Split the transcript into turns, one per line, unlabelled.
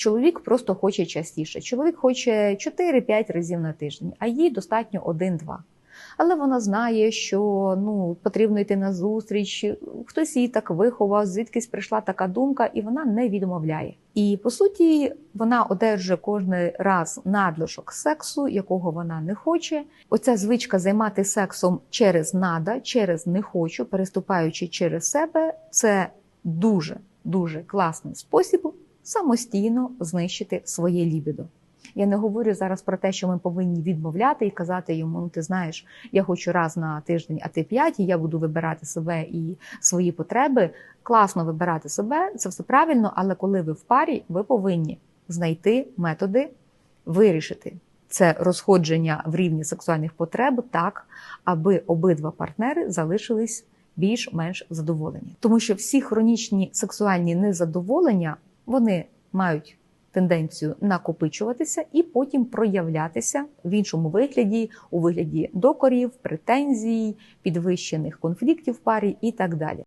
Чоловік просто хоче частіше. Чоловік хоче 4-5 разів на тиждень, а їй достатньо 1-2. Але вона знає, що ну потрібно йти на зустріч, хтось її так виховав, звідкись прийшла така думка, і вона не відмовляє. І по суті, вона одержує кожен раз надлишок сексу, якого вона не хоче. Оця звичка займати сексом через нада, через не хочу, переступаючи через себе, це дуже дуже класний спосіб самостійно знищити своє лібідо. Я не говорю зараз про те, що ми повинні відмовляти і казати йому: ну ти знаєш, я хочу раз на тиждень, а ти п'ять, і я буду вибирати себе і свої потреби. Класно вибирати себе, це все правильно, але коли ви в парі, ви повинні знайти методи вирішити це розходження в рівні сексуальних потреб так, аби обидва партнери залишились більш-менш задоволені. Тому що всі хронічні сексуальні незадоволення вони мають тенденцію накопичуватися і потім проявлятися в іншому вигляді, у вигляді докорів, претензій, підвищених конфліктів в парі і так далі.